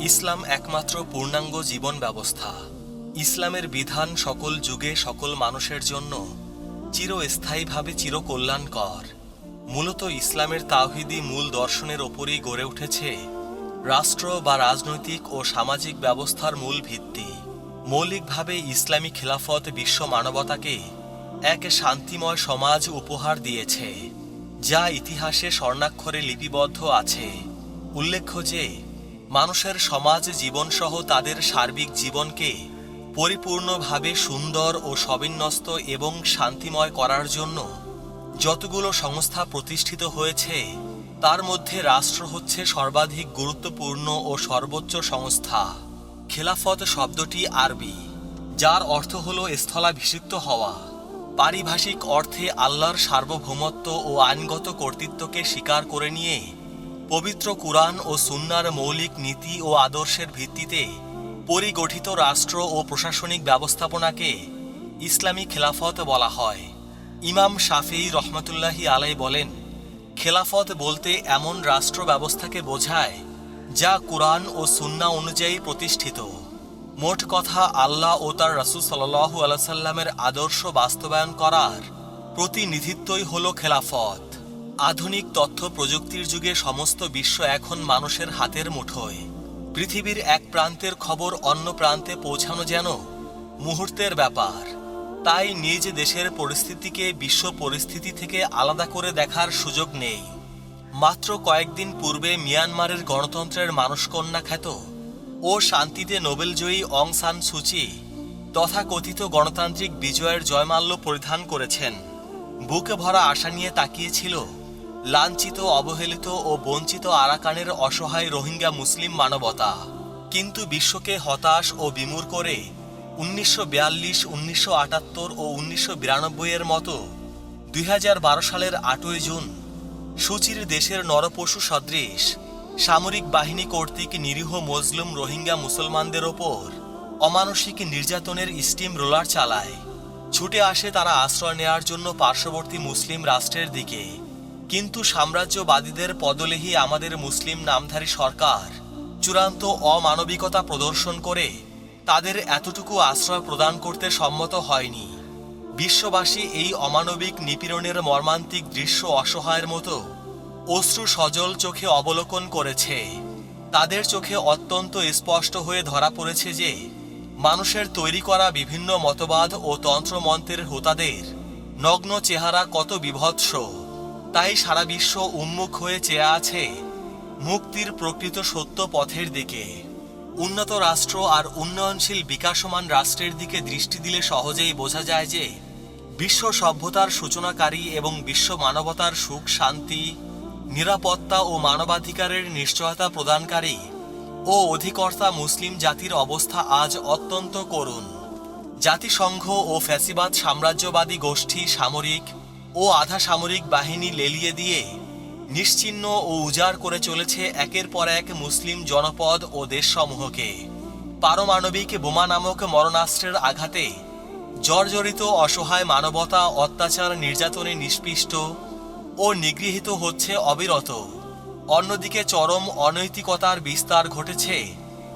ইসলাম একমাত্র পূর্ণাঙ্গ জীবন ব্যবস্থা। ইসলামের বিধান সকল যুগে সকল মানুষের জন্য চিরস্থায়ীভাবে চিরকল্যাণকর। মূলত ইসলামের তাওহিদি মূল দর্শনের ওপরই গড়ে উঠেছে। রাষ্ট্র বা রাজনৈতিক ও সামাজিক ব্যবস্থার মূল ভিত্তি। মৌলিকভাবে ইসলামী খিলাফত বিশ্ব মানবতাকে এক শান্তিময় সমাজ উপহার দিয়েছে, যা ইতিহাসে স্বর্ণাক্ষরে লিপিবদ্ধ আছে। উল্লেখ্য যে মানুষের সমাজ জীবনসহ তাদের সার্বিক জীবনকে পরিপূর্ণভাবে সুন্দর ও সবিন্যস্ত এবং শান্তিময় করার জন্য যতগুলো সংস্থা প্রতিষ্ঠিত হয়েছে, তার মধ্যে রাষ্ট্র হচ্ছে সর্বাধিক গুরুত্বপূর্ণ ও সর্বোচ্চ সংস্থা। খেলাফত শব্দটি আরবি, যার অর্থ হল স্থলাভিষিক্ত হওয়া। পারিভাষিক অর্থে আল্লাহর সার্বভৌমত্ব ও আইনগত কর্তৃত্বকে স্বীকার করে নিয়ে পবিত্র কুরআন ও সুন্নার মৌলিক নীতি ও আদর্শের ভিত্তিতে পরিগঠিত রাষ্ট্র ও প্রশাসনিক ব্যবস্থাপনাকে ইসলামী খেলাফত বলা হয়। ইমাম শাফিঈ রহমতুল্লাহি আলাই বলেন, খেলাফত বলতে এমন রাষ্ট্র ব্যবস্থাকে বোঝায় যা কুরআন ও সুন্না অনুযায়ী প্রতিষ্ঠিত। মোট কথা, আল্লাহ ও তার রাসূল সাল্লাল্লাহু আলাইহি সাল্লামের আদর্শ বাস্তবায়ন করার প্রতিনিধিত্বই হল খেলাফত। আধুনিক তথ্য প্রযুক্তির যুগে সমস্ত বিশ্ব এখন মানুষের হাতের মুঠোয়। পৃথিবীর এক প্রান্তের খবর অন্য প্রান্তে পৌঁছানো যেন মুহূর্তের ব্যাপার। তাই নিজ দেশের পরিস্থিতিকে বিশ্ব পরিস্থিতি থেকে আলাদা করে দেখার সুযোগ নেই। মাত্র কয়েকদিন পূর্বে মিয়ানমারের গণতন্ত্রের মানসকন্যা খ্যাত ও শান্তিতে নোবেলজয়ী অং সান সুচি তথাকথিত গণতান্ত্রিক বিজয়ের জয়মাল্য পরিধান করেছেন। বুকে ভরা আশা নিয়ে তাকিয়েছিল লাঞ্ছিত, অবহেলিত ও বঞ্চিত আরাকানের অসহায় রোহিঙ্গা মুসলিম মানবতা। কিন্তু বিশ্বকে হতাশ ও বিমূর করে উনিশশো বিয়াল্লিশ, উনিশশো আটাত্তর ও উনিশশো বিরানব্বই এর মতো দুই হাজার বারো সালের আটই জুন সুচির দেশের নরপশু সদৃশ সামরিক বাহিনী কর্তৃক নিরীহ মজলুম রোহিঙ্গা মুসলমানদের ওপর অমানসিক নির্যাতনের স্টিম রোলার চালায়। ছুটে আসে তারা আশ্রয় নেয়ার জন্য পার্শ্ববর্তী মুসলিম রাষ্ট্রের দিকে। কিন্তু সাম্রাজ্যবাদীদের পদলেহি আমাদের মুসলিম নামধারী সরকার চূড়ান্ত অমানবিকতা প্রদর্শন করে তাদের এতটুকু আশ্রয় প্রদান করতে সম্মত হয়নি। বিশ্ববাসী এই অমানবিক নিপীড়নের মর্মান্তিক দৃশ্য অসহায়ের মতো অশ্রু সজল চোখে অবলোকন করেছে। তাদের চোখে অত্যন্ত স্পষ্ট হয়ে ধরা পড়েছে যে মানুষের তৈরি করা বিভিন্ন মতবাদ ও তন্ত্রমন্ত্রের হোতাদের নগ্ন চেহারা কত বিভৎস। তাই সারা বিশ্ব উন্মুখ হয়ে চেয়ে আছে মুক্তির প্রকৃত সত্য পথের দিকে। উন্নত রাষ্ট্র আর উন্নয়নশীল বিকাশমান রাষ্ট্রের দিকে দৃষ্টি দিলে সহজেই বোঝা যায় যে বিশ্ব সভ্যতার সূচনাকারী এবং বিশ্ব মানবতার সুখ, শান্তি, নিরাপত্তা ও মানবাধিকারের নিশ্চয়তা প্রদানকারী ও অধিকর্তা মুসলিম জাতির অবস্থা আজ অত্যন্ত করুণ। জাতিসংঘ ও ফ্যাসিবাদ সাম্রাজ্যবাদী গোষ্ঠী সামরিক ও আধা সামরিক বাহিনী লেলিয়ে দিয়ে নিশ্চিহ্ন ও উজাড় করে চলেছে একের পর এক মুসলিম জনপদ ও দেশসমূহকে। পারমাণবিক বোমা নামক মরণাস্ত্রের আঘাতে জর্জরিত অসহায় মানবতা অত্যাচার নির্যাতনে নিষ্পিষ্ট ও নিগৃহীত হচ্ছে অবিরত। অন্যদিকে চরম অনৈতিকতার বিস্তার ঘটেছে।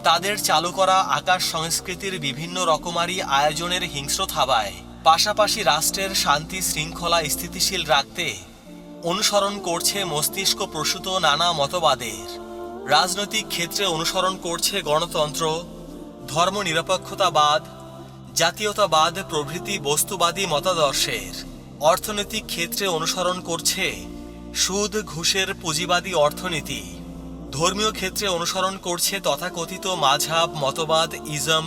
তাদের চালু করা আকাশ সংস্কৃতির বিভিন্ন রকমারি আয়োজনের হিংস্র থাবায়। পাশাপাশি রাষ্ট্রের শান্তি শৃঙ্খলা স্থিতিশীল রাখতে অনুসরণ করছে মস্তিষ্ক প্রসূত নানা মতবাদের। রাজনৈতিক ক্ষেত্রে অনুসরণ করছে গণতন্ত্র, ধর্মনিরপেক্ষতাবাদ, জাতীয়তাবাদ, প্রভৃতি বস্তুবাদী মতাদর্শের। অর্থনৈতিক ক্ষেত্রে অনুসরণ করছে সুদ, ঘুষের পুঁজিবাদী অর্থনীতি। ধর্মীয় ক্ষেত্রে অনুসরণ করছে তথাকথিত মাঝাব মতবাদ, ইজম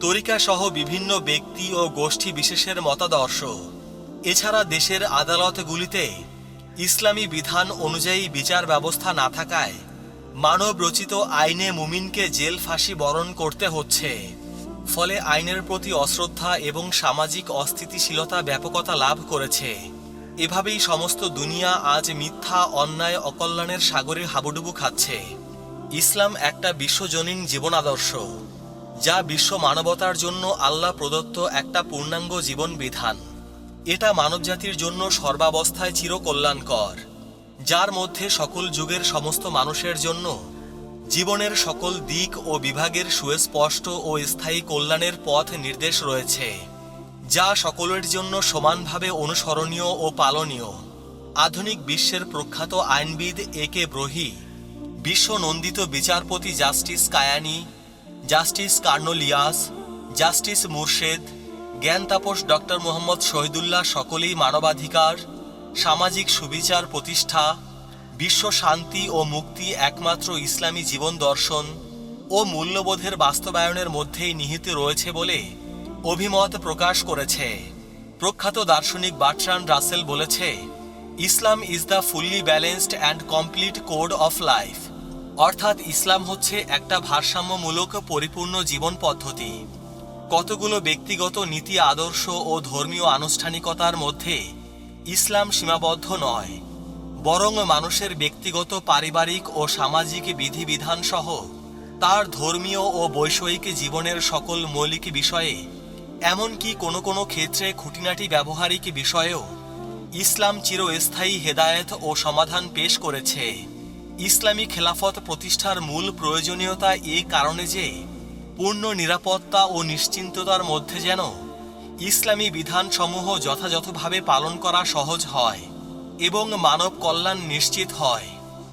তরিকা সহ বিভিন্ন ব্যক্তি ও গোষ্ঠী বিশেষের মতাদর্শ। এছাড়া দেশের আদালতগুলিতে ইসলামী বিধান অনুযায়ী বিচার ব্যবস্থা না থাকায় মানব রচিত আইনে মুমিনকে জেল ফাঁসি বরণ করতে হচ্ছে। ফলে আইনের প্রতি অশ্রদ্ধা এবং সামাজিক অস্থিতিশীলতা ব্যাপকতা লাভ করেছে। এভাবেই সমস্ত দুনিয়া আজ মিথ্যা, অন্যায়, অকল্যাণের সাগরে হাবুডুবু খাচ্ছে। ইসলাম একটা বিশ্বজনীন জীবন আদর্শ যা বিশ্ব মানবতার জন্য আল্লাহ প্রদত্ত একটা পূর্ণাঙ্গ জীবন বিধান এটা মানবজাতির জন্য সর্বাবস্থায় চিরকল্যাণকর, যার মধ্যে সকল যুগের সমস্ত মানুষের জন্য জীবনের সকল দিক ও বিভাগের সুস্পষ্ট ও স্থায়ী কল্যাণের পথ নির্দেশ রয়েছে, যা সকলের জন্য সমানভাবে অনুসরণীয় ও পালনীয়। আধুনিক বিশ্বের প্রখ্যাত আইনবিদ এ কে ব্রহি বিশ্ব নন্দিত বিচারপতি justice Kayani justice Cornelius, justice Murshed, জ্ঞান তাপস ডক্টর মোহাম্মদ শহীদুল্লাহ সকলেই মানবাধিকার, সামাজিক সুবিচার প্রতিষ্ঠা, বিশ্ব শান্তি ও মুক্তি একমাত্র ইসলামী জীবন দর্শন ও মূল্যবোধের বাস্তবায়নের মধ্যেই নিহিত রয়েছে বলে অভিমত প্রকাশ করেছে। প্রখ্যাত দার্শনিক বাটরান রাসেল বলেছে, Islam is the fully balanced and complete code of life. অর্থাৎ ইসলাম হচ্ছে একটা ভারসাম্যমূলক পরিপূর্ণ জীবন পদ্ধতি। কতগুলো ব্যক্তিগত নীতি, আদর্শ ও ধর্মীয় আনুষ্ঠানিকতার মধ্যে ইসলাম সীমাবদ্ধ নয়, বরং মানুষের ব্যক্তিগত, পারিবারিক ও সামাজিক বিধিবিধান সহ তার ধর্মীয় ও বৈষয়িক জীবনের সকল মৌলিক বিষয়ে, এমনকি কোনো কোনো ক্ষেত্রে খুঁটিনাটি ব্যবহারিক বিষয়েও ইসলাম চিরস্থায়ী হেদায়েত ও সমাধান পেশ করেছে। ইসলামী খেলাফত প্রতিষ্ঠার মূল প্রয়োজনীয়তা এ কারণে যে পূর্ণ নিরাপত্তা ও নিশ্চিন্ততার মধ্যে যেন ইসলামী বিধানসমূহ যথাযথভাবে পালন করা সহজ হয় এবং মানব কল্যাণ নিশ্চিত হয়।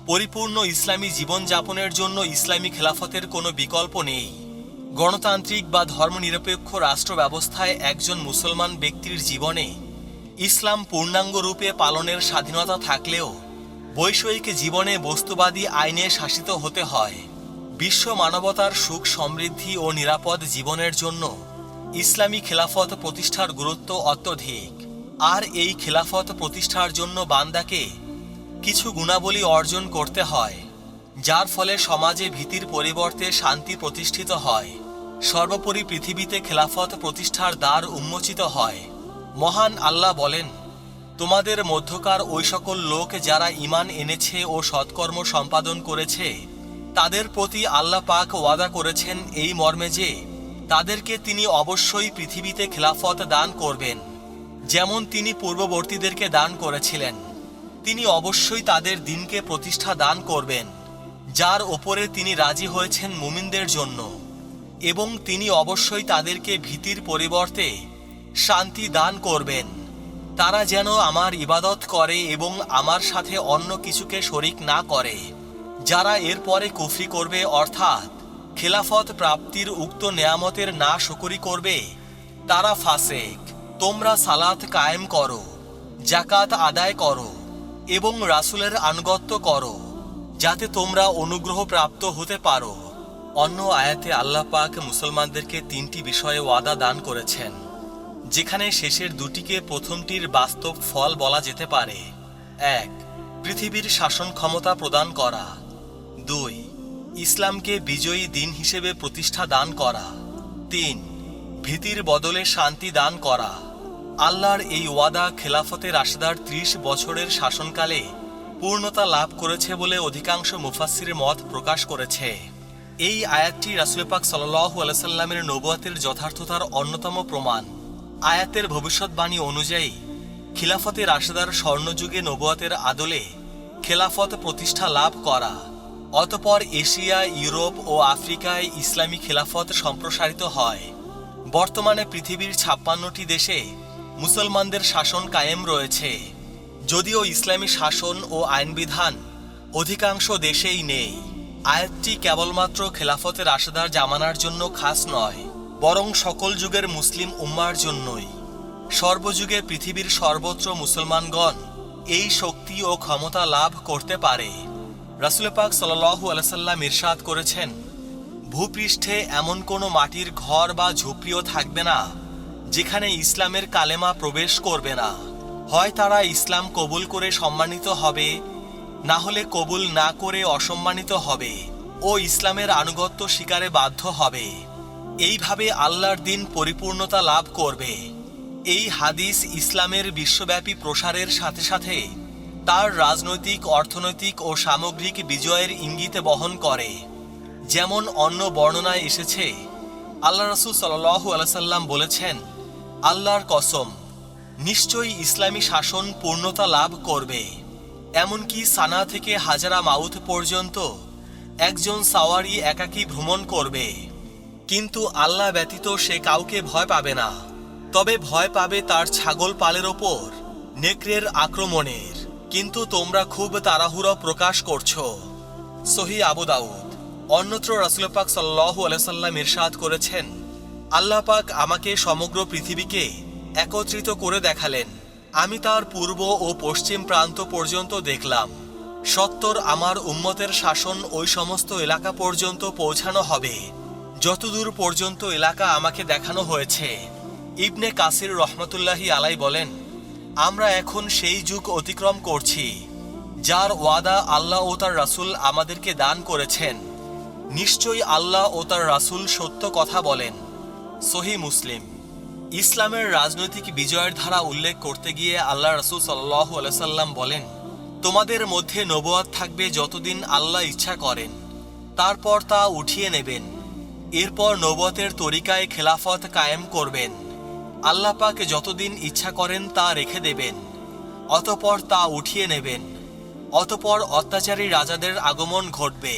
পরিপূর্ণ ইসলামী জীবনযাপনের জন্য ইসলামী খেলাফতের কোনো বিকল্প নেই। গণতান্ত্রিক বা ধর্মনিরপেক্ষ রাষ্ট্র ব্যবস্থায় একজন মুসলমান ব্যক্তির জীবনে ইসলাম পূর্ণাঙ্গ রূপে পালনের স্বাধীনতা থাকলেও বৈষয়িক জীবনে বস্তুবাদী আইনে শাসিত হতে হয়। বিশ্ব মানবতার সুখ সমৃদ্ধি ও নিরাপদ জীবনের জন্য ইসলামী খেলাফত প্রতিষ্ঠার গুরুত্ব অত্যধিক। আর এই খেলাফত প্রতিষ্ঠার জন্য বান্দাকে কিছু গুণাবলী অর্জন করতে হয়, যার ফলে সমাজে ভীতির পরিবর্তে শান্তি প্রতিষ্ঠিত হয়। সর্বোপরি পৃথিবীতে খেলাফত প্রতিষ্ঠার দ্বার উন্মোচিত হয়। মহান আল্লাহ বলেন তোমাদের মধ্যকার ওই সকল লোক যারা ঈমান এনেছে ও সৎকর্ম সম্পাদন করেছে, তাদের প্রতি আল্লাহ পাক ওয়াদা করেছেন এই মর্মে যে, তাদেরকে তিনি অবশ্যই পৃথিবীতে খেলাফত দান করবেন, যেমন তিনি পূর্ববর্তীদেরকে দান করেছিলেন। তিনি অবশ্যই তাদের দিনকে প্রতিষ্ঠা দান করবেন, যার ওপরে তিনি রাজি হয়েছেন মুমিনদের জন্য। এবং তিনি অবশ্যই তাদেরকে ভীতির পরিবর্তে শান্তি দান করবেন। তারা যেন আমার ইবাদত করে এবং আমার সাথে অন্য কিছুকে শরিক না করে, যারা এরপরে কুফরি করবে, অর্থাৎ খেলাফত প্রাপ্তির উক্ত নেয়ামতের না শুকরি করবে, তারা ফাসেক। তোমরা সালাত কায়েম করো জাকাত আদায় করো এবং রাসূলের আনুগত্য করো, যাতে তোমরা অনুগ্রহ প্রাপ্ত হতে পারো। অন্য আয়াতে আল্লাহ পাক মুসলমানদেরকে তিনটি বিষয়ে ওয়াদা দান করেছেন। যেখানে শেষের দুটিকে প্রথমটির বাস্তব ফল বলা যেতে পারে। এক, পৃথিবীর শাসন ক্ষমতা প্রদান করা। দুই, ইসলামকে বিজয়ী দিন হিসেবে প্রতিষ্ঠা দান করা। তিন, ভীতির বদলে শান্তি দান করা। আল্লাহর এই ওয়াদা খেলাফতে রাশেদার ত্রিশ বছরের শাসনকালে পূর্ণতা লাভ করেছে বলে অধিকাংশ মুফাসির মত প্রকাশ করেছে। এই আয়াতটি রাসুল সাল্লাহ আলাইসাল্লামের নবুয়াতের যথার্থতার অন্যতম প্রমাণ। আয়াতের ভবিষ্যৎবাণী অনুযায়ী, খিলাফতে রাশেদার স্বর্ণযুগে নবুয়াতের আদলে খেলাফত প্রতিষ্ঠা লাভ করা। অতপর এশিয়া, ইউরোপ ও আফ্রিকায় ইসলামী খেলাফত সম্প্রসারিত হয়। বর্তমানে পৃথিবীর ছাপ্পান্নটি দেশে মুসলমানদের শাসন কায়েম রয়েছে। যদিও ইসলামী শাসন ও আইনবিধান অধিকাংশ দেশেই নেই। আয়াতটি কেবলমাত্র খেলাফতের রাশেদার জামানার জন্য খাস নয়। বরং সকল যুগের মুসলিম উম্মার জন্যই। সর্বযুগে পৃথিবীর সর্বত্র মুসলমানগণ এই শক্তি ও ক্ষমতা লাভ করতে পারে। রাসুল পাক সাল্লাহু আলসাল্লাম ইরশাদ করেছেন, ভূপৃষ্ঠে এমন কোনো মাটির ঘর বা ঝুপড়িও থাকবে না, যেখানে ইসলামের কালেমা প্রবেশ করবে না। হয় তারা ইসলাম কবুল করে সম্মানিত হবে, না হলে কবুল না করে অসম্মানিত হবে ও ইসলামের আনুগত্য শিকারে বাধ্য হবে। এইভাবে আল্লাহর দিন পরিপূর্ণতা লাভ করবে। এই হাদিস ইসলামের বিশ্বব্যাপী প্রসারের সাথে সাথে তার রাজনৈতিক, অর্থনৈতিক ও সামগ্রিক বিজয়ের ইঙ্গিতে বহন করে। যেমন অন্য বর্ণনায় এসেছে, আল্লাহ রসুল সাল্লাহ আলাইসাল্লাম বলেছেন, আল্লাহর কসম, নিশ্চয়ই ইসলামী শাসন পূর্ণতা লাভ করবে। এমনকি সানা থেকে হাজারা মাউথ পর্যন্ত একজন সাওয়ারি একাকী ভ্রমণ করবে। কিন্তু আল্লাহ ব্যতীত সে কাউকে ভয় পাবে না। তবে ভয় পাবে তার ছাগল পালের ওপর, নেকড়ের আক্রমণের। কিন্তু তোমরা খুব তাড়াহুড়ো প্রকাশ করছ। সহি আবু দাউদ। অন্যত্র রাসুল পাক সাল্লাহ আলাইসাল্লাম ইরশাদ করেছেন, আল্লাহ পাক আমাকে সমগ্র পৃথিবীকে একত্রিত করে দেখালেন। আমি তার পূর্ব ও পশ্চিম প্রান্ত পর্যন্ত দেখলাম। সত্তর আমার উম্মতের শাসন ওই সমস্ত এলাকা পর্যন্ত পৌঁছানো হবে। যতদূর পর্যন্ত এলাকা আমাকে দেখানো হয়েছে, ইবনে কাসির রহমতুল্লাহি আলাই বলেন, আমরা এখন সেই যুগ অতিক্রম করছি, যার ওয়াদা আল্লাহ ও তার রাসূল আমাদেরকে দান করেছেন। নিশ্চয়ই আল্লাহ ও তার রাসূল সত্য কথা বলেন। সহি মুসলিম। ইসলামের রাজনৈতিক বিজয়ের ধারা উল্লেখ করতে গিয়ে আল্লাহ রাসূল সাল্লাহ সাল্লাম বলেন, তোমাদের মধ্যে নবুয়াত থাকবে যতদিন আল্লাহ ইচ্ছা করেন, তারপর তা উঠিয়ে নেবেন। এরপর নবতের তরিকায় খেলাফত কায়েম করবেন। আল্লাহ পাক যতদিন ইচ্ছা করেন তা রেখে দেবেন, অতপর তা উঠিয়ে নেবেন, অতপর অত্যাচারী রাজাদের আগমন ঘটবে।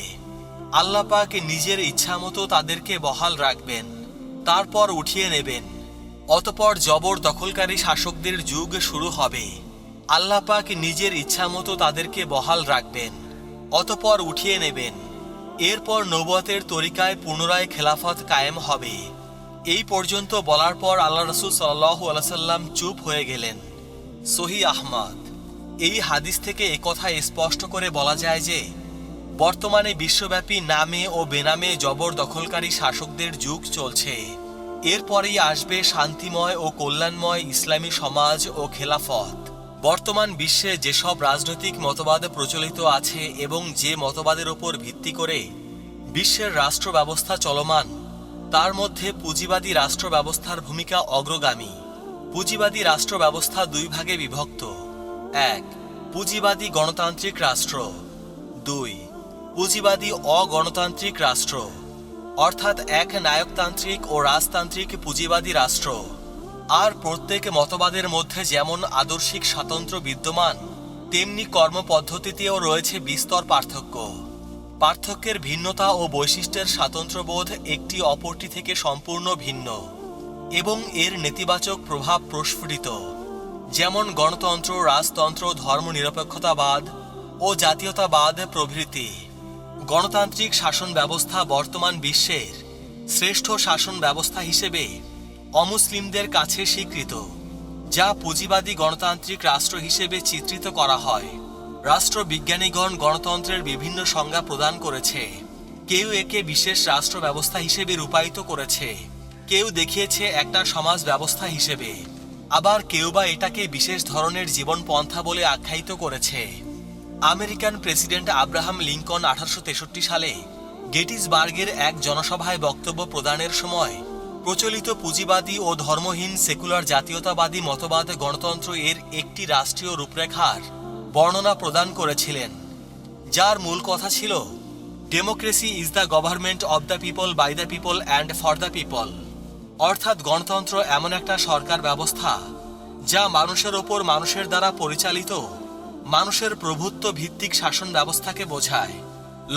আল্লাহ পাক নিজের ইচ্ছামতো তাদেরকে বহাল রাখবেন, তারপর উঠিয়ে নেবেন, অতপর জবর দখলকারী শাসকদের যুগ শুরু হবে। আল্লাহ পাক নিজের ইচ্ছামতো তাদেরকে বহাল রাখবেন, অতপর উঠিয়ে নেবেন। এরপর নবতের তরিকায় পুনরায় খেলাফত কায়েম হবে। এই পর্যন্ত বলার পর আল্লাহ রসুল সাল্লাহ চুপ হয়ে গেলেন। সহি আহমদ, এই হাদিস থেকে একথা স্পষ্ট করে বলা যায় যে, বর্তমানে বিশ্বব্যাপী নামে ও বেনামে জবর দখলকারী শাসকদের যুগ চলছে। এরপরেই আসবে শান্তিময় ও কল্যাণময় ইসলামী সমাজ ও খেলাফত। বর্তমান বিশ্বে যেসব রাজনৈতিক মতবাদ প্রচলিত আছে এবং যে মতবাদের ওপর ভিত্তি করে বিশ্বের রাষ্ট্র ব্যবস্থা চলমান, তার মধ্যে পুঁজিবাদী রাষ্ট্র ব্যবস্থার ভূমিকা অগ্রগামী। পুঁজিবাদী রাষ্ট্র ব্যবস্থা দুই ভাগে বিভক্ত। এক, পুঁজিবাদী গণতান্ত্রিক রাষ্ট্র। দুই, পুঁজিবাদী অগণতান্ত্রিক রাষ্ট্র। অর্থাৎ এক নায়কতান্ত্রিক ও রাজতান্ত্রিক পুঁজিবাদী রাষ্ট্র। আর প্রত্যেক মতবাদের মধ্যে যেমন আদর্শিক স্বাতন্ত্র্য বিদ্যমান, তেমনি কর্মপদ্ধতিতেও রয়েছে বিস্তর পার্থক্য। পার্থক্যের ভিন্নতা ও বৈশিষ্ট্যের স্বাতন্ত্র্যবোধ একটি অপরটি থেকে সম্পূর্ণ ভিন্ন এবং এর নেতিবাচক প্রভাব প্রস্ফুটিত। যেমন গণতন্ত্র, রাজতন্ত্র, ধর্মনিরপেক্ষতাবাদ ও জাতীয়তাবাদ প্রভৃতি। গণতান্ত্রিক শাসন ব্যবস্থা বর্তমান বিশ্বের শ্রেষ্ঠ শাসন ব্যবস্থা হিসেবে অমুসলিমদের কাছে স্বীকৃত, যা পুঁজিবাদী গণতান্ত্রিক রাষ্ট্র হিসেবে চিত্রিত করা হয়। রাষ্ট্রবিজ্ঞানীগণ গণতন্ত্রের বিভিন্ন সংজ্ঞা প্রদান করেছে। কেউ একে বিশেষ রাষ্ট্র ব্যবস্থা হিসেবে রূপায়িত করেছে। কেউ দেখিয়েছে একটা সমাজ ব্যবস্থা হিসেবে। আবার কেউ বা এটাকে বিশেষ ধরনের জীবন পন্থা বলে আখ্যায়িত করেছে। আমেরিকান প্রেসিডেন্ট আব্রাহাম লিঙ্কন আঠারোশো তেষট্টি সালে গেটিসবার্গের এক জনসভায় বক্তব্য প্রদানের সময় প্রচলিত পুঁজিবাদী ও ধর্মহীন সেকুলার জাতীয়তাবাদী মতবাদ গণতন্ত্র এর একটি রাষ্ট্রীয় রূপরেখার বর্ণনা প্রদান করেছিলেন, যার মূল কথা ছিল democracy is the government of the people by the people and for the people অর্থাৎ গণতন্ত্র এমন একটা সরকার ব্যবস্থা, যা মানুষের ওপর মানুষের দ্বারা পরিচালিত, মানুষের প্রভুত্ব ভিত্তিক শাসন ব্যবস্থাকে বোঝায়।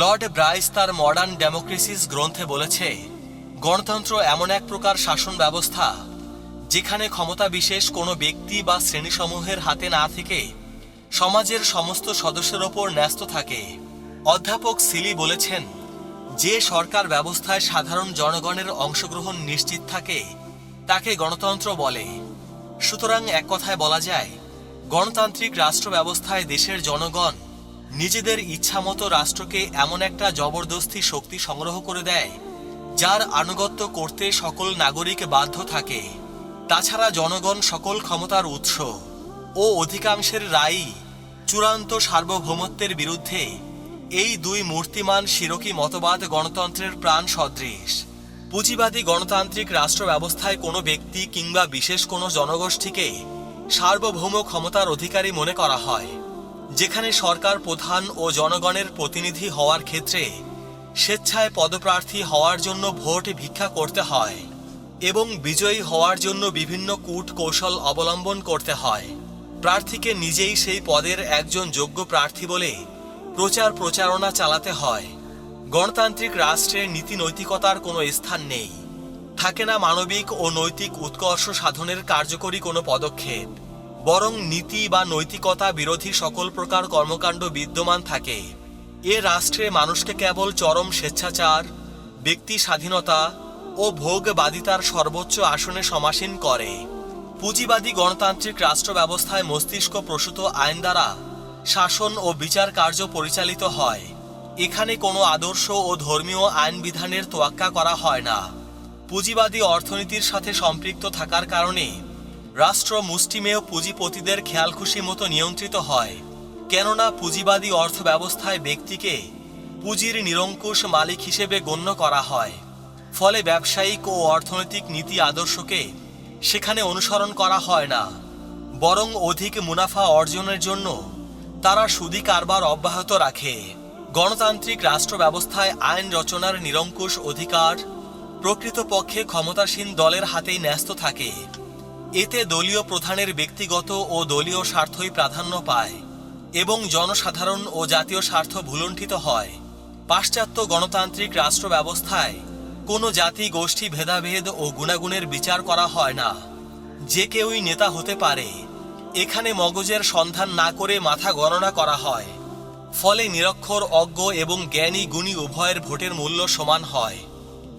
লর্ড ব্রাইস তার মডার্ন ডেমোক্রেসিস গ্রন্থে বলেছে গণতন্ত্র এমন এক প্রকার শাসন ব্যবস্থা, যেখানে ক্ষমতা বিশেষ কোনো ব্যক্তি বা শ্রেণীসমূহের হাতে না থেকে সমাজের সমস্ত সদস্যের ওপর ন্যস্ত থাকে। অধ্যাপক সিলি বলেছেন, যে সরকার ব্যবস্থায় সাধারণ জনগণের অংশগ্রহণ নিশ্চিত থাকে, তাকে গণতন্ত্র বলে। সুতরাং এক কথায় বলা যায়, গণতান্ত্রিক রাষ্ট্র ব্যবস্থায় দেশের জনগণ নিজেদের ইচ্ছামতো রাষ্ট্রকে এমন একটা জবরদস্তি শক্তি সংগ্রহ করে দেয় যার আনুগত্য করতে সকল নাগরিক বাধ্য থাকে, তাছাড়া জনগণ সকল ক্ষমতার উৎস ও অধিকাংশের রায়ই চূড়ান্ত সার্বভৌমত্বের বিরুদ্ধে এই দুই মূর্তিমান শিরকি মতবাদ গণতন্ত্রের প্রাণ সদৃশ। পুঁজিবাদী গণতান্ত্রিক রাষ্ট্র ব্যবস্থায় কোনো ব্যক্তি কিংবা বিশেষ কোনো জনগোষ্ঠীকে সার্বভৌম ক্ষমতার অধিকারী মনে করা হয়, যেখানে সরকার প্রধান ও জনগণের প্রতিনিধি হওয়ার ক্ষেত্রে স্বেচ্ছায় পদপ্রার্থী হওয়ার জন্য ভোট ভিক্ষা করতে হয় এবং বিজয়ী হওয়ার জন্য বিভিন্ন কূট কৌশল অবলম্বন করতে হয়। প্রার্থীকে নিজেই সেই পদের একজন যোগ্য প্রার্থী বলে প্রচার প্রচারণা চালাতে হয়। গণতান্ত্রিক রাষ্ট্রে নীতি নৈতিকতার কোনো স্থান নেই। থাকে না মানবিক ও নৈতিক উৎকর্ষ সাধনের কার্যকরী কোনো পদক্ষেপ। বরং নীতি বা নৈতিকতা বিরোধী সকল প্রকার কর্মকাণ্ড বিদ্যমান থাকে। এ রাষ্ট্রে মানুষকে কেবল চরম স্বেচ্ছাচার, ব্যক্তি স্বাধীনতা ও ভোগবাদিতার সর্বোচ্চ আসনে সমাসীন করে। পুঁজিবাদী গণতান্ত্রিক রাষ্ট্র ব্যবস্থায় মস্তিষ্ক প্রসূত আইন দ্বারা শাসন ও বিচার কার্য পরিচালিত হয়। এখানে কোনো আদর্শ ও ধর্মীয় আইন বিধানের তোয়াক্কা করা হয় না। পুঁজিবাদী অর্থনীতির সাথে সম্পৃক্ত থাকার কারণে রাষ্ট্র মুষ্টিমেয় পুঁজিপতিদের খেয়ালখুশি মতো নিয়ন্ত্রিত হয়। কেননা পুঁজিবাদী অর্থ ব্যবস্থায় ব্যক্তিকে পুঁজির নিরঙ্কুশ মালিক হিসেবে গণ্য করা হয়। ফলে ব্যবসায়িক ও অর্থনৈতিক নীতি আদর্শকে সেখানে অনুসরণ করা হয় না। বরং অধিক মুনাফা অর্জনের জন্য তারা সুদি কারবার অব্যাহত রাখে। গণতান্ত্রিক রাষ্ট্র ব্যবস্থায় আইন রচনার নিরঙ্কুশ অধিকার প্রকৃতপক্ষে ক্ষমতাসীন দলের হাতেই ন্যস্ত থাকে। এতে দলীয় প্রধানের ব্যক্তিগত ও দলীয় স্বার্থই প্রাধান্য পায়। এবং জনসাধারণ ও জাতীয় স্বার্থ ভুলণ্ঠিত হয়। পাশ্চাত্য গণতান্ত্রিক রাষ্ট্র ব্যবস্থায় কোনো জাতি, গোষ্ঠী, ভেদাভেদ ও গুণাগুণের বিচার করা হয় না। যে কেউই নেতা হতে পারে, এখানে মগজের সন্ধান না করে মাথা গণনা করা হয়। ফলে নিরক্ষর, অজ্ঞ এবং জ্ঞানী গুণী উভয়ের ভোটের মূল্য সমান হয়।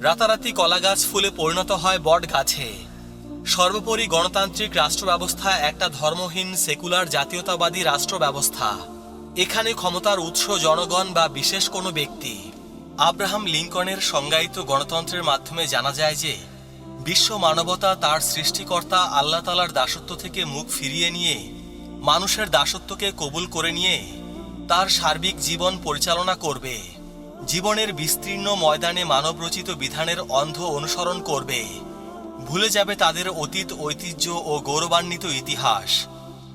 রাতারাতি কলাগাছ ফুলে পরিণত হয় বট গাছে সর্বোপরি গণতান্ত্রিক রাষ্ট্র ব্যবস্থা একটা ধর্মহীন সেকুলার জাতীয়তাবাদী রাষ্ট্র ব্যবস্থা এখানে ক্ষমতার উৎস জনগণ বা বিশেষ কোনো ব্যক্তি। আব্রাহাম লিঙ্কনের সংজ্ঞায়িত গণতন্ত্রের মাধ্যমে জানা যায় যে, বিশ্ব মানবতা তার সৃষ্টিকর্তা আল্লাহ তালার দাসত্ব থেকে মুখ ফিরিয়ে নিয়ে, মানুষের দাসত্বকে কবুল করে নিয়ে তার সার্বিক জীবন পরিচালনা করবে। জীবনের বিস্তীর্ণ ময়দানে মানবরচিত বিধানের অন্ধ অনুসরণ করবে। ভুলে যাবে তাদের অতীত ঐতিহ্য ও গৌরবান্বিত ইতিহাস।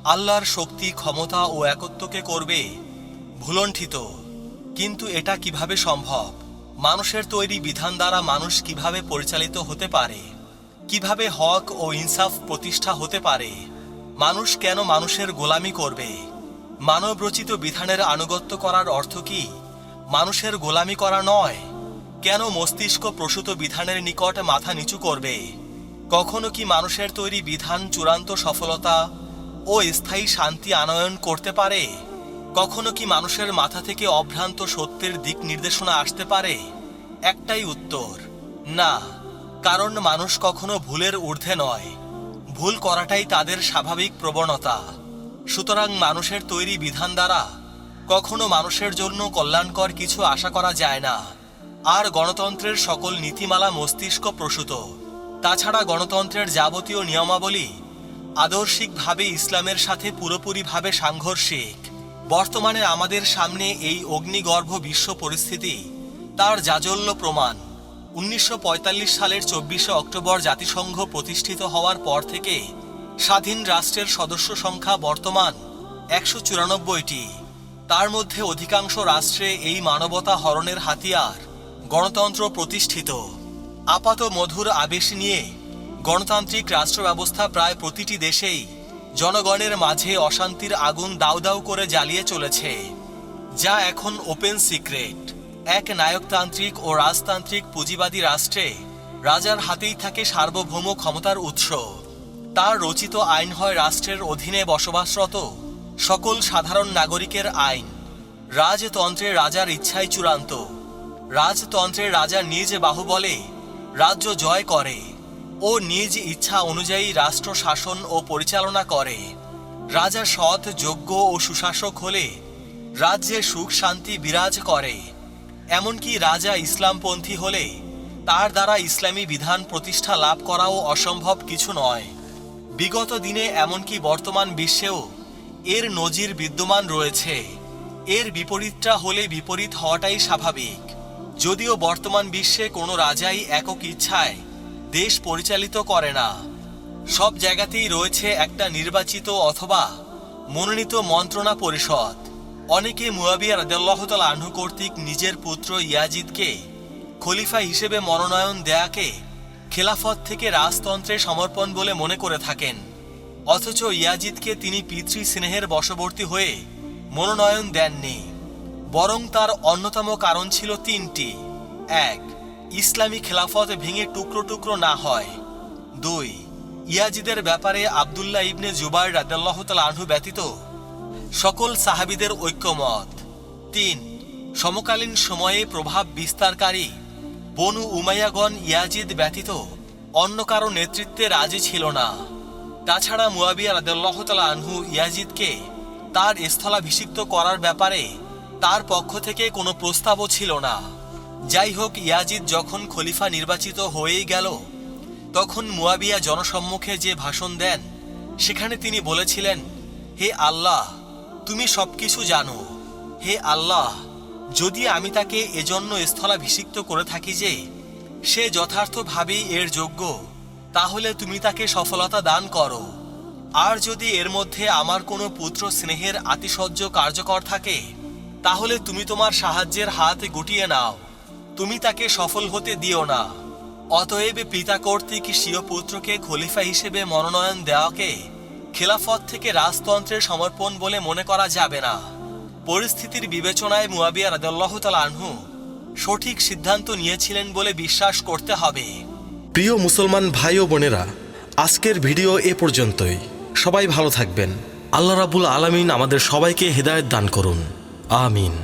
আল্লাহর শক্তি, ক্ষমতা ও একত্বকে করবে ভুলণ্ঠিত। কিন্তু এটা কীভাবে সম্ভব? মানুষের তৈরি বিধান দ্বারা মানুষ কীভাবে পরিচালিত হতে পারে? কীভাবে হক ও ইনসাফ প্রতিষ্ঠা হতে পারে? মানুষ কেন মানুষের গোলামি করবে? মানবরচিত বিধানের আনুগত্য করার অর্থ কি? মানুষের গোলামি করা নয়। কেন মস্তিষ্ক প্রসূত বিধানের নিকট মাথা নিচু করবে? কখনো কি মানুষের তৈরি বিধান, চূড়ান্ত সফলতা ও স্থায়ী শান্তি আনয়ন করতে পারে? কখনো কি মানুষের মাথা থেকে অভ্রান্ত সত্যের দিক নির্দেশনা আসতে পারে? একটাই উত্তর, না, কারণ মানুষ কখনো ভুলের ঊর্ধ্বে নয়। ভুল করাটাই তাদের স্বাভাবিক প্রবণতা। সুতরাং মানুষের তৈরি বিধান দ্বারা কখনো মানুষের জন্য কল্যাণকর কিছু আশা করা যায় না। আর গণতন্ত্রের সকল নীতিমালা মস্তিষ্ক প্রসূত। তাছাড়া গণতন্ত্রের যাবতীয় নিয়মাবলী আদর্শিকভাবে ইসলামের সাথে পুরোপুরিভাবে সাংঘর্ষিক। বর্তমানে আমাদের সামনে এই অগ্নিগর্ভ বিশ্ব পরিস্থিতি তার জাজল্য প্রমাণ। উনিশশো পঁয়তাল্লিশ সালের চব্বিশে অক্টোবর জাতিসংঘ প্রতিষ্ঠিত হওয়ার পর থেকে স্বাধীন রাষ্ট্রের সদস্য সংখ্যা বর্তমান একশো চুরানব্বইটি। তার মধ্যে অধিকাংশ রাষ্ট্রে এই মানবতা হরণের হাতিয়ার গণতন্ত্র প্রতিষ্ঠিত। আপাত মধুর আবেশ নিয়ে গণতান্ত্রিক রাষ্ট্র ব্যবস্থা প্রায় প্রতিটি দেশেই জনগণের মাঝে অশান্তির আগুন দাউ দাউ করে জ্বালিয়ে চলেছে, যা এখন ওপেন সিক্রেট এক নায়কতান্ত্রিক ও রাজতান্ত্রিক পুঁজিবাদী রাষ্ট্রে রাজার হাতেই থাকে সার্বভৌম ক্ষমতার উৎস। তার রচিত আইন হয় রাষ্ট্রের অধীনে বসবাসরত সকল সাধারণ নাগরিকের আইন। রাজতন্ত্রে রাজার ইচ্ছাই চূড়ান্ত। রাজতন্ত্রে রাজা নিজ বাহুবলে রাজ্য জয় করে ও নিজ ইচ্ছা অনুযায়ী রাষ্ট্র শাসন ও পরিচালনা করে। রাজা সৎ, যোগ্য ও সুশাসক হলে রাজ্যে সুখ, শান্তি বিরাজ করে। এমনকি রাজা ইসলামপন্থী হলে তার দ্বারা ইসলামী বিধান প্রতিষ্ঠা লাভ করাও অসম্ভব কিছু নয়। বিগত দিনে এমনকি বর্তমান বিশ্বেও এর নজির বিদ্যমান রয়েছে। এর বিপরীতটা হলে বিপরীত হওয়াটাই স্বাভাবিক। যদিও বর্তমান বিশ্বে কোনো রাজাই একক ইচ্ছায় দেশ পরিচালিত করে না। সব জায়গাতেই রয়েছে একটা নির্বাচিত অথবা মনোনীত মন্ত্রণা পরিষদ। অনেকে মুয়াবিয়া রাদিয়াল্লাহতাল আনহু কর্তৃক নিজের পুত্র ইয়াজিদকে খলিফা হিসেবে মনোনয়ন দেয়াকে খেলাফত থেকে রাজতন্ত্রে সমর্পণ বলে মনে করে থাকেন। অথচ ইয়াজিদকে তিনি পিতৃ স্নেহের বশবর্তী হয়ে মনোনয়ন দেননি। বরং তার অন্যতম কারণ ছিল তিনটি। এক, ইসলামী খেলাফত ভেঙে টুকরো টুকরো না হয়। দুই, ইয়াজিদের ব্যাপারে আবদুল্লাহ ইবনে জুবাইর রাদাল্লাহ আনহু ব্যতীত সকল সাহাবিদের ঐক্যমত। তিন, সমকালীন সময়ে প্রভাব বিস্তারকারী বনু উমাইয়াগণ ইয়াজিদ ব্যতীত অন্য কারও নেতৃত্বে রাজি ছিল না। তাছাড়া মুয়াবিয়া রাদাল্লাহ আনহু ইয়াজিদকে তার স্থলাভিষিক্ত করার ব্যাপারে তার পক্ষ থেকে কোনো প্রস্তাবও ছিল না। যাই হোক ইয়াজিদ যখন খলিফা নির্বাচিত হয়েই গেল, তখন মুয়াবিয়া জনসম্মুখে যে ভাষণ দেন, সেখানে তিনি বলেছিলেন, হে আল্লাহ, তুমি সবকিছু জানো। হে আল্লাহ, যদি আমি তাকে এজন্য স্থলাভিষিক্ত করে থাকি যে, সে যথার্থভাবেই এর যোগ্য, তাহলে তুমি তাকে সফলতা দান করো। আর যদি এর মধ্যে আমার কোনো পুত্র স্নেহের আতিশয্য কার্যকর থাকে তাহলে তুমি তোমার সাহায্যের হাত গুটিয়ে নাও। তুমি তাকে সফল হতে দিও না। অতএব পিতা কর্তৃক স্বীয় পুত্রকে খলিফা হিসেবে মনোনয়ন দেওয়াকে খেলাফত থেকে রাজতন্ত্রের সমর্পণ বলে মনে করা যাবে না। পরিস্থিতির বিবেচনায় মুয়াবিয়া রাদাল্লাহ তাল আনহু সঠিক সিদ্ধান্ত নিয়েছিলেন বলে বিশ্বাস করতে হবে। প্রিয় মুসলমান ভাই ও বোনেরা, আজকের ভিডিও এ পর্যন্তই। সবাই ভালো থাকবেন। আল্লাহ রাবুল আলামিন আমাদের সবাইকে হেদায়েত দান করুন। Amin.